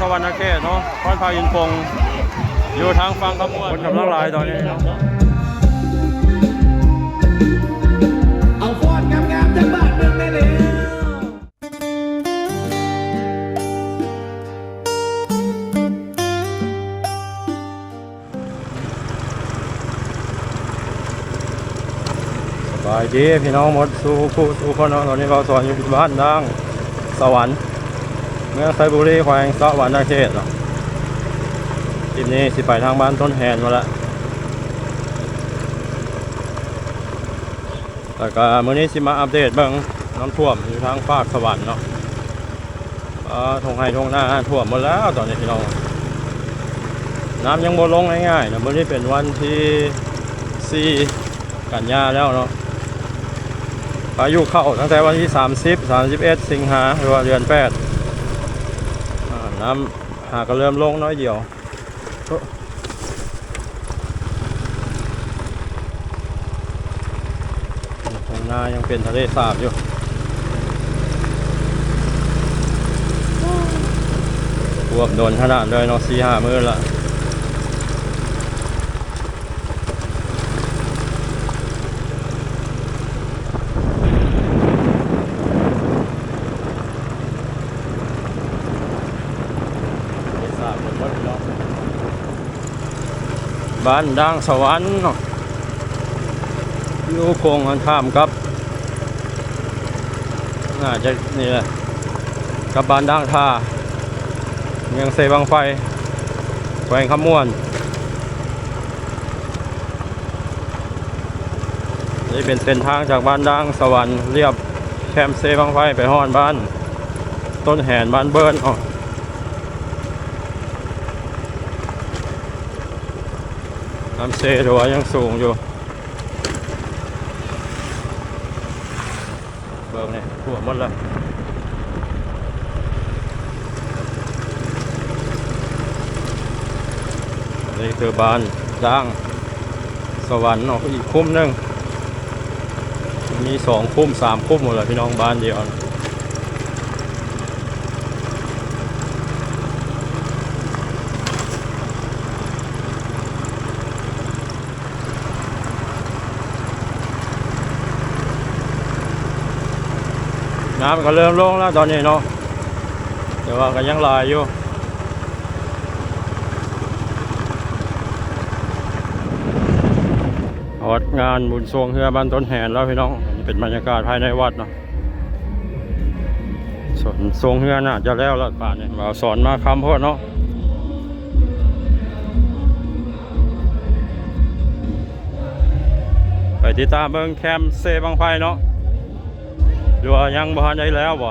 สวรรค์เขตเนาะพรพายินพงศ์อยู่ทางฟังขมวนคนกำลังหลายตอนนี้เนาะเอาฟอนงามๆจากบ้านเมืองได้แล้วสบายดีพี่น้องหมดสู่ผู้สู่คนเนาะตอนนี้เราสอนอยู่ที่บ้านดังสวรรค์ เมือไซบุรีแขวงสวรรค์เขตเนาะทีนี้สิไปทางบ้านต้นแหนมาละแต่ก็มื้อนี้สิมาอัปเดตเบิ่งน้ำท่วมอยู่ทางภาคสวรรค์เนาะอ่าทงไห้ทงหน้าท่วมหมดแล้วตอนนี้พี่น้องน้ำยังบ่ลงง่ายๆนะมื้อนี้เป็นวันที่ 4 กันยาแล้วเนาะพายุเข้าตั้งแต่วันที่ 30 31 สิงหาหรือว่าเดือน 8 น้ำหาก็เริ่มลงน้อยเดียวโอ้ตรงหน้ายังเป็นทะเลสาบอยู่พวกโดนขนาดเลยเนาะสี่ห้ามือละ บ้านดังสวรรค์เนาะอยู่คงกันข้ามกับ น่าจะนี่แหละกับบ้านดังท่าเมืองเซบังไฟแขวงขมวนนี่เป็นเส้นทางจากบ้านดังสวรรค์เรียบแคมป์เซบังไฟไปฮอนบ้าน ต้นแหนบ้านเบิร์นอ๋อ น้ำเซดัวยังสูงอยู่เบิร์เนี่ยท่วหมดแล้วนี่คือบ้านด่างสวรรค์เนาะอีกคุ้มหนึ่งมีสองคุ้มสามคุ้มหมดเลยพี่น้องบ้านเดียวนะ น้ำก็เริ่มลงแล้วตอนนี้เนาะแต่ว่าก็ยังลายอยู่วัดงานบุญทรงเฮือบ้านต้นแหนแล้วพี่น้องนนี้เป็นบรรยากาศภายในวัดเนาะส่วนทรงเฮือน่าจะแล้วแล้วป่านนี้เราสอนมาคำพอดเนาะไปติดตามเบิ่งแคมป์เซบังไฟเนาะ หรือว่ยังบ่ทันได้แล้วบ่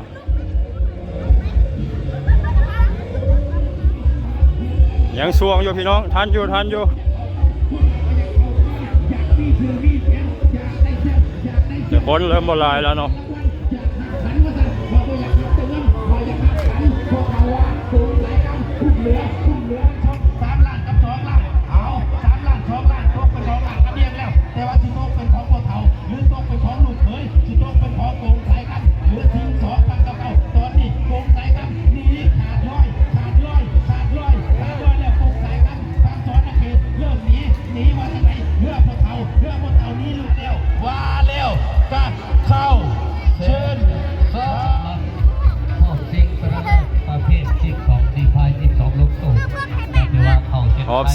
ยังสวงอยู่พี่น้องทันอยู่ทันอยู่แต่คนเริ่มบลายแล้วเนาะ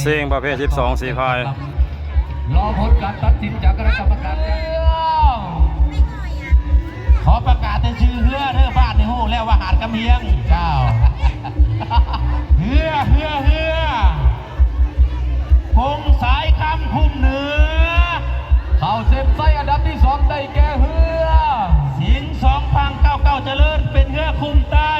ซิงประเภท 12 สีพาย รอผลการตัดสินจากคณะกรรมการขอประกาศแต่ชื่อเฮือเด้อบ้านในหูแล้วว่าหาดกระเมียงเจ้าเฮือเฮือเฮือคงสายคำคุ้มเหนือ เขาเซฟไซอันดับที่สองได้แก่เฮือ สิงสองพังเก้าเก้าเจริญเป็นเฮือคุ้มใต้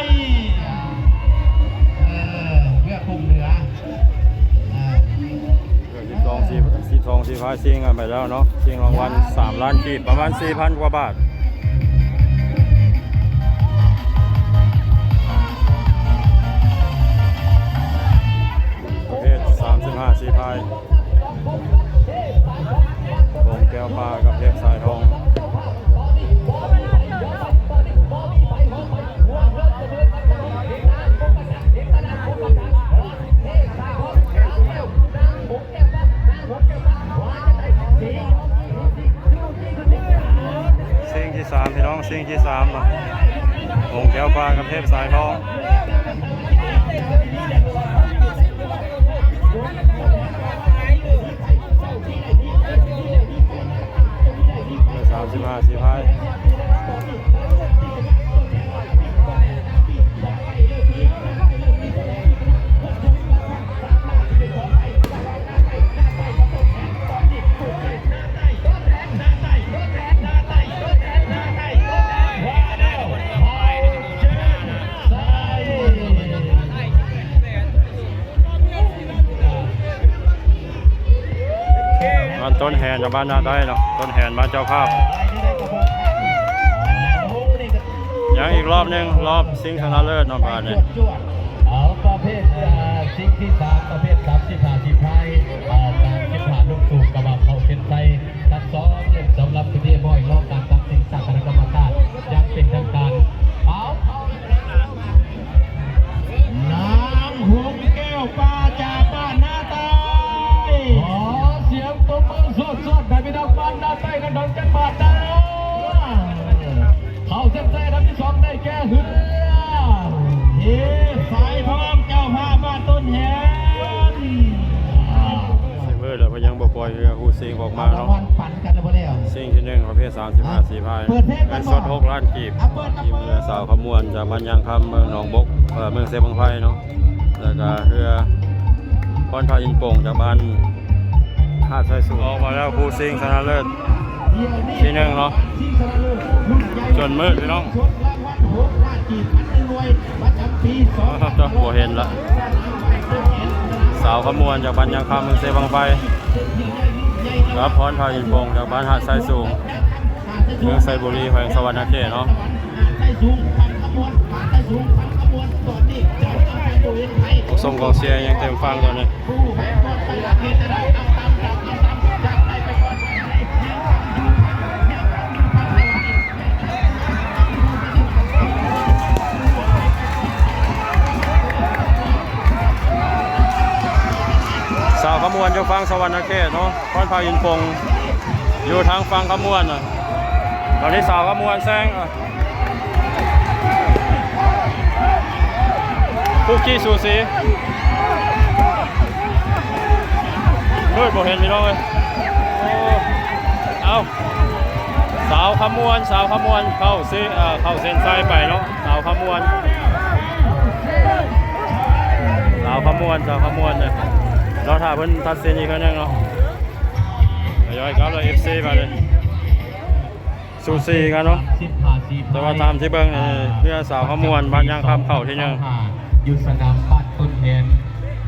สองสี่สิบสองสี่พายซิงกันไปแล้วเนาะซิงรางวัลสามล้านกีบประมาณสี่พันกว่าบาทประเภทสามสิบห้าสี่พายวงแก้วปลากับเทพสายทอง ซิ่งที่สามเนาะวงแก้วฟ้ากับเทพสายทองสามสิบห้าสิบห้า นจากบ้านนาได้เนาะต้นแหนมาเจ้าภาพยังอีกรอบหนึงรอบซิงค์ชนะเลิศเนาะบ้านเนี่ย อยเรือฮูซิงออกมาเอารางเนาะวัลปั่นกันแล้วบ่แล้วซิงที่หนึ่งประเภท35 4พายเปิดเพลงก่เงิอนนบ่สด6ล้านกีบเอาเปิดกระทีมโปรงเรือสาวขมวนจากบ้านยางคำเมืองหนองบกเอ่อเมืองเซบังไฟเนาะแล้วก็เรือพรพาอินโป่งจากบ้านหาดไซสูงออกมาแล้วฮูซิงชนะเลิศที่หนึ่งเนาะจนมืดพี่น้องชดรางวัลหกล้านกีบพันหนึ่งหน่วยประจำปีสองครับจ้ะบ่เห็นละสาวขมวนจากบ้านยางคำเมืองเซบังไฟรับพรพาอินโป่งจากบ้านหาดไซสูงเมืองไซบุรีแขวงสวรรค์นาเขบวนใต้สูงพันขบวนตอนนี้เจ้าต้องไปดูเนไทยส่งกองเชียร์ยังเต็มฟังตอนนี้ มวนอยู่ฟังสวรรณเขตเนาะพรพาอินโป่งอยู่ทางฟังขมวนน่ะตอนนี้สาวขมวนแซงอะคุกกี้สูสีมืดบ่เห็นพี่น้องเลยโอ้เอาสาวขมวนสาวขมวนเข้าซิเอ่อเข้าเส้นชัยไปเนาะสาวขมวน สาวขมวนสาวขมวนเนี่ย เราถ่าเพิ่นตัดสินอีกครั้งหนึงเนาะย้อยกลับเลย FC ไปเลยสูสีกันเนาะแต่ว่าตามที่เบิ่งเรือสาวขมวนบ้านยางคำเข้าที่หนึ่งอยู่สนามบ้านต้นเห็น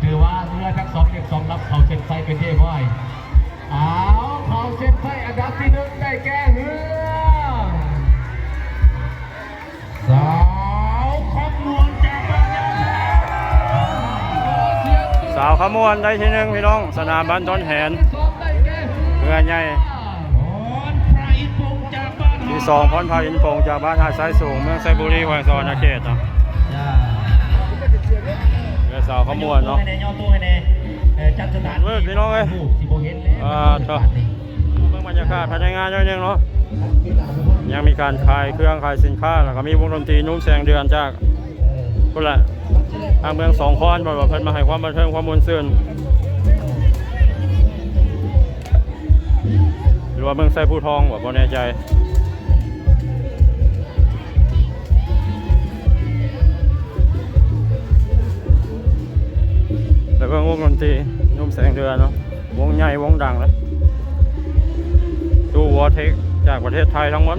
ถือว่าเรือทั้งสองเด็กสองรับเข่าเส้นไฟเป็นเที่บ่อยเอาเข่าเส้นไฟอันดับที่หนึ่งได้แก่ ขมวนได้ที่หนึ่งพี่น้อง สนามบ้านต้นแหนสองได้แก่เรือเรือใหญ่พรไพรพงษ์จากบ้านที่สองพรพาอินโปงจากบ้านหาดสายสูงเมืองไซบุรีแขวงสวรรณเขตเนาะเรือสาวขมวนเนาะให้แย่อตัวให้แน่เอ่อจัดสถานมืดพี่น้องเอ้ยอ่าเถอะเมื่อบรรยากาศภายในงานเยอะๆเนาะยังมีการขายเครื่องขายสินค้าแล้วก็มีวงดนตรีนุ่มแสงเดือนจากคนละ ทางเมืองสองคอนบอกว่าเพิ่นมาให้ความบันเทิงความมวลซื่นหรือว่าเมืองไซภูทองว่าบ่แน่ใจแล้วก็วงดนตรีนุ่มแสงเดือนเนาะวงใหญ่วงดังเลยดูวอเทคจากประเทศไทยทั้งหมด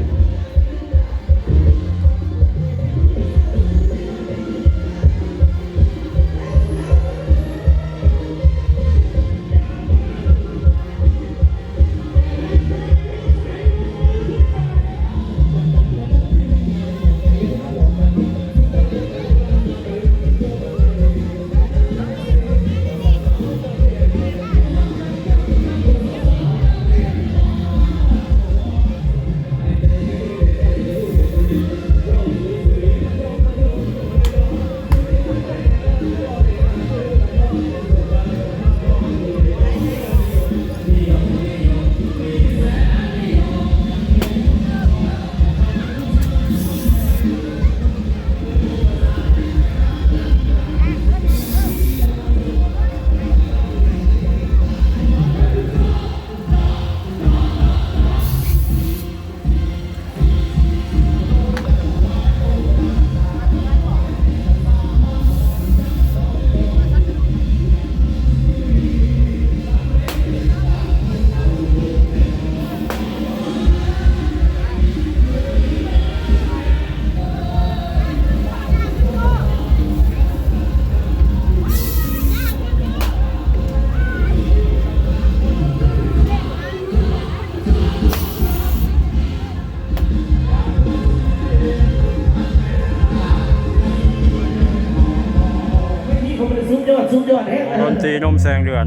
ตรีนมแสงเดือน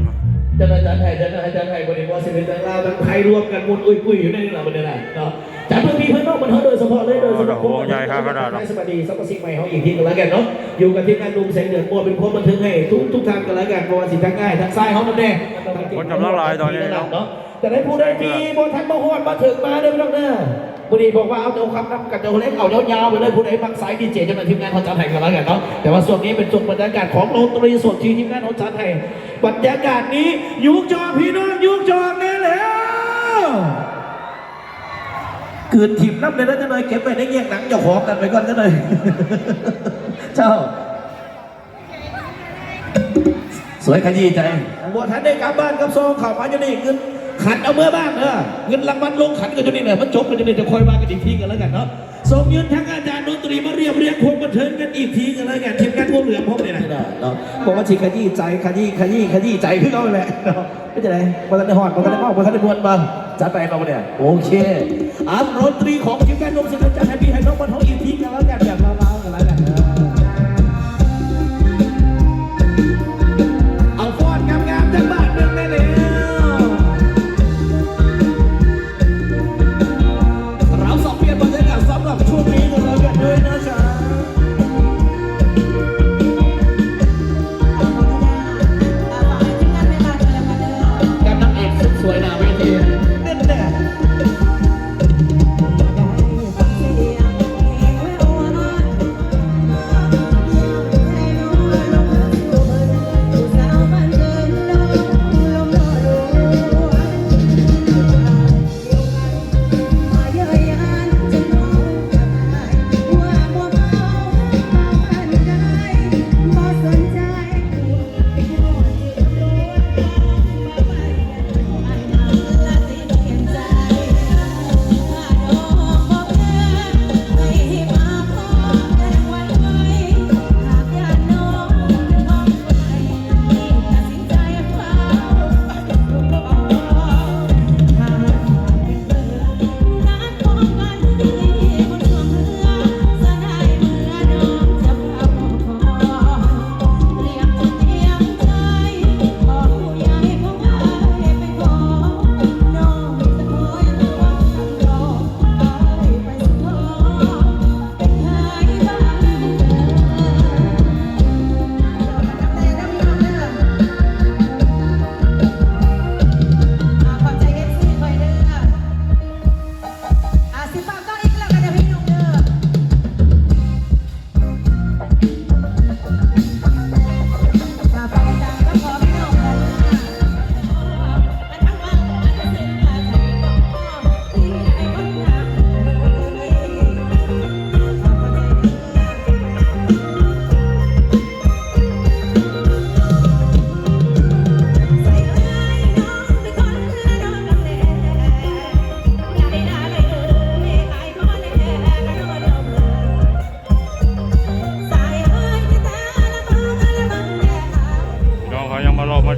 จะอาจารย์ไทยจะอาจารย์ไทยวันนี้ว่าสิเป็นจังลาวทั้งไทยรวมกันหมดอุ้ยปุ้ยอยู่ในนี่แหละวันนี้แหละเนาะจากเพื่อนพี่เพื่อนน้องมันเขาโดยเฉพาะเลยโดยเฉพาะโอ้โหใหญ่ครับขนาดนั้นสวัสดีสัมปสิ่งใหม่เขาอีกทีกันแล้วกันเนาะอยู่กับทีมงานดุมแสงเดือนโมเป็นคนบันเทิงให้ทุกทุกทางกันแล้วกันเพราะว่าสิทั้งง่ายทั้งซ้ายเขานั่นแน่คนกำลังหลายตอนนี้เนาะเนาะแต่ได้ผู้ได้ทีบนทันบ่ฮอดมาถึงมาเด้อพี่น้องเด้อ บุรีบอกว่าเอาเอาคำนำกับเจ้าเล็กเอายาวๆไปเลยผู้ใดฟังสายดีเจจะมาทีมงานเขาจัดให้กันแล้วกันเนาะแต่ว่าส่วนนี้เป็นส่วนบรรยากาศของดนตรีสดที่ทีมงานเขาจัดให้บรรยากาศนี้ยุกจอพี่น้องยุกจอแน่แล้วเกิดทีมนับเลยนะจะหน่อยเก็บไปในเงี้ยหนังจ้าของกันไปก่อนจะหน่อยเจ้า สวยขยี้ใจบัวทันได้กลับบ้านกับซองข่าวมาอยู่นี่เงิน ขันเอาเมื่อบ้านเออเงินรางวัลลงขันกันอยู่นี่แหละมันจบกันอยู่นี่จะคอยว่ากันอีกทีกันแล้วกันเนาะส่งเงินทั้งอาจารย์ดนตรีมาเรียบเรียงพวงบันเทิงกันอีกทีกันแล้วกันทีมงานพวกเหลือพวกนี้นะเนาะบอกว่าชีขยี้ใจขยี้ขยี้ขยี้ใจขึ้นเอาแหละเนาะไม่ใช่ไรมาทันได้หอดมาทันได้เมามาทันได้บวนมาจัดไปมาเนี่ยโอเคอะดนตรีของทีมงานดนตรีจะให้พี่ให้น้องบันเทิงอีกทีกันแล้วกันแบบ เวทีเน่นแน่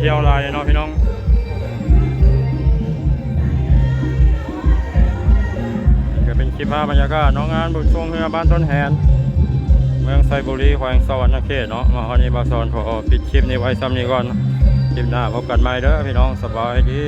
ที่ยวลายเนาะพี่น้องก็เป็นคลิปภาพบรรยากาศน้องงานบุกช่วงเฮือบ้านต้นแหน เมืองไซบุรีแขวงสวรรณเขตเนาะมาฮอนี้บาซอนพอปิดคลิปนี้ไว้ซ้ำนี้ก่อนคลิปหน้าพบกันใหม่เด้อพี่น้องสบายดี